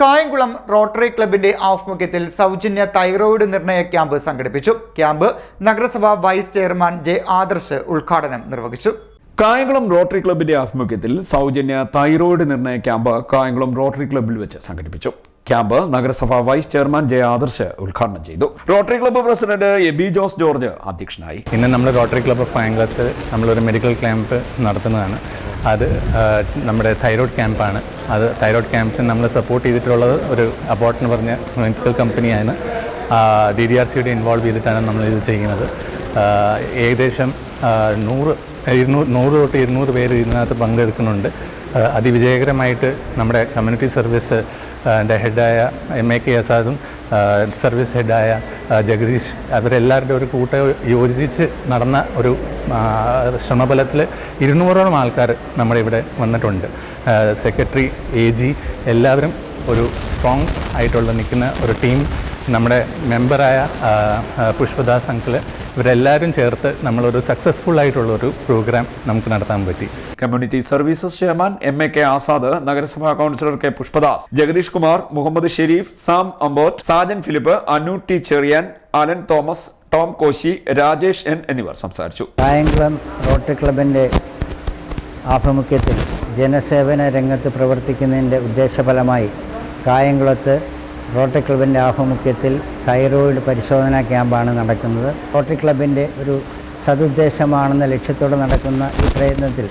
Kayamkulam rotary ക്ലബിന്റെ ആഭിമുഖ്യത്തിൽ സൗജന്യ തൈറോയിഡ് നിർണയ ക്യാമ്പ് സംഘടിപ്പിച്ചു. ക്യാമ്പ് നഗരസഭാ വൈസ് ചെയർമാൻ ജെ ആദർശ് ഉദ്ഘാടനം നിർവഹിച്ചു. കായംകുളം റോട്ടറി ക്ലബിന്റെ ആഭിമുഖ്യത്തിൽ സൗജന്യ തൈറോയിഡ് നിർണയ ക്യാമ്പ് കായംകുളം റോട്ടറി ക്ലബിൽ വെച്ച് സംഘടിപ്പിച്ചു. ക്യാമ്പ് നഗരസഭാ വൈസ് ചെയർമാൻ ജെ ആദർശ് ഉദ്ഘാടനം ചെയ്തു. Rotary club president A B Jose George അധ്യക്ഷനായി. ഇന്ന് നമ്മൾ റോട്ടറി ക്ലബ്ബ് ഓഫ് കായംകുളത്ത് നമ്മളൊരു മെഡിക്കൽ ക്യാമ്പ് നടത്തുന്നതാണ്. അത് നമ്മുടെ തൈറോയ്ഡ് ക്യാമ്പാണ്. അത് തൈറോയ്ഡ് ക്യാമ്പിന് നമ്മൾ സപ്പോർട്ട് ചെയ്തിട്ടുള്ളത് ഒരു അബോട്ട് എന്ന് പറഞ്ഞ മെഡിക്കൽ കമ്പനിയാണ് ഡി ഡി ആർ സിയുടെ ഇൻവോൾവ് ചെയ്തിട്ടാണ് നമ്മൾ ഇത് ചെയ്യുന്നത്. ഏകദേശം നൂറ് ഇരുന്നൂറ് നൂറ് തൊട്ട് ഇരുന്നൂറ് പേര് ഇതിനകത്ത് പങ്കെടുക്കുന്നുണ്ട്. അതിവിജയകരമായിട്ട് നമ്മുടെ കമ്മ്യൂണിറ്റി സർവീസ് ഹെഡായ എം എ കെ ആസാദും സർവീസ് ഹെഡായ ജഗദീഷ് അവരെല്ലാവരുടെ ഒരു കൂട്ട യോജിച്ച് നടന്ന ഒരു ശ്രമഫലത്തിൽ ഇരുന്നൂറോളം ആൾക്കാർ നമ്മുടെ ഇവിടെ വന്നിട്ടുണ്ട്. സെക്രട്ടറി എ ജി എല്ലാവരും ഒരു സ്ട്രോങ് ആയിട്ടുള്ള നിൽക്കുന്ന ഒരു ടീം നമ്മുടെ മെമ്പറായ പുഷ്പദാസ് അങ്കിൾ ഇവരെല്ലാവരും ചേർത്ത് നമ്മളൊരു സക്സസ്ഫുൾ ആയിട്ടുള്ള ഒരു പ്രോഗ്രാം നമുക്ക് നടത്താൻ പറ്റി. Community services chairman M A K Azad നഗരസഭാ councillor K Pushpadas Jagadeesh Kumar Muhammed Sherif Sam Ambot Sajan Philip Anu T Cherian Alan Thomas Tom Koshy Rajesh N എന്നിവർ സംസാരിച്ചു. കായംകുളം റോട്ടറി ക്ലബിന്റെ ആഭിമുഖ്യത്തിൽ ജനസേവന രംഗത്ത് പ്രവർത്തിക്കുന്നതിന്റെ ഉദ്ദേശഫലമായി കായംകുളത്ത് റോട്ടറി ക്ലബിന്റെ ആഭിമുഖ്യത്തിൽ തൈറോയിഡ് പരിശോധനാ ക്യാമ്പാണ് നടക്കുന്നത്. റോട്ടറി ക്ലബിന്റെ ഒരു സതുദ്ദേശമാണെന്ന ലക്ഷ്യത്തോടെ നടക്കുന്ന ഈ പ്രയത്നത്തിൽ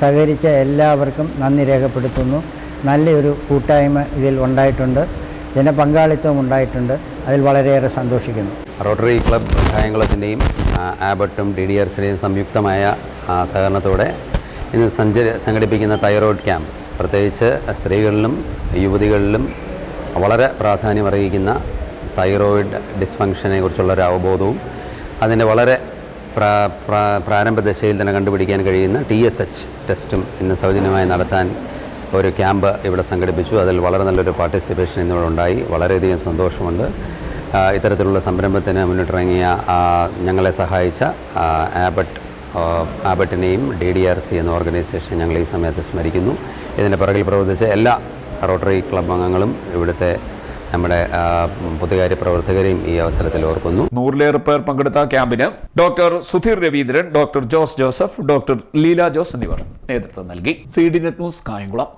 സഹകരിച്ച എല്ലാവർക്കും നന്ദി രേഖപ്പെടുത്തുന്നു. നല്ലൊരു കൂട്ടായ്മ ഇതിൽ ഉണ്ടായിട്ടുണ്ട്. ജനപങ്കാളിത്തവും ഉണ്ടായിട്ടുണ്ട്. അതിൽ വളരെയേറെ സന്തോഷിക്കുന്നു. റോട്ടറി ക്ലബ് കായംകുളത്തിന്റെയും ആബട്ടും ഡി ഡി ആർ സിയുടെയും സംയുക്തമായ സഹകരണത്തോടെ ഇന്ന് സഞ്ചരി സംഘടിപ്പിക്കുന്ന തൈറോയ്ഡ് ക്യാമ്പ് പ്രത്യേകിച്ച് സ്ത്രീകളിലും യുവതികളിലും വളരെ പ്രാധാന്യം അറിയിക്കുന്ന തൈറോയിഡ് ഡിസ്ഫങ്ഷനെ കുറിച്ചുള്ള ഒരു അവബോധവും അതിന്റെ വളരെ പ്രാ പ്രാ- പ്രാരംഭ ദശയിൽ തന്നെ കണ്ടുപിടിക്കാൻ കഴിയുന്ന ടി എസ് എച്ച് ടെസ്റ്റും ഇന്ന് സൗജന്യമായി നടത്താൻ ഒരു ക്യാമ്പ് ഇവിടെ സംഘടിപ്പിച്ചു. അതിൽ വളരെ നല്ലൊരു പാർട്ടിസിപ്പേഷൻ ഇന്നിവിടെ ഉണ്ടായി. വളരെയധികം സന്തോഷമുണ്ട്. ഇത്തരത്തിലുള്ള സംരംഭത്തിന് മുന്നിട്ടിറങ്ങിയ ഞങ്ങളെ സഹായിച്ച ആബട്ട് ആബട്ടിനെയും ഡി ഡി ആർ സി എന്ന ഓർഗനൈസേഷൻ ഞങ്ങൾ ഈ സമയത്ത് സ്മരിക്കുന്നു. ഇതിന്റെ പിറകിൽ പ്രവർത്തിച്ച എല്ലാ റോട്ടറി ക്ലബ് അംഗങ്ങളും ഇവിടുത്തെ നമ്മുടെ പൊതുകാര്യ പ്രവർത്തകരെയും ഈ അവസരത്തിൽ ഓർക്കുന്നു. നൂറിലേറെ പേർ പങ്കെടുത്ത ക്യാമ്പിന് doctor Sudheer Raveendran doctor Jose Joseph doctor Leela Jose എന്നിവർ നേതൃത്വം നൽകി. C D net news Kayamkulam.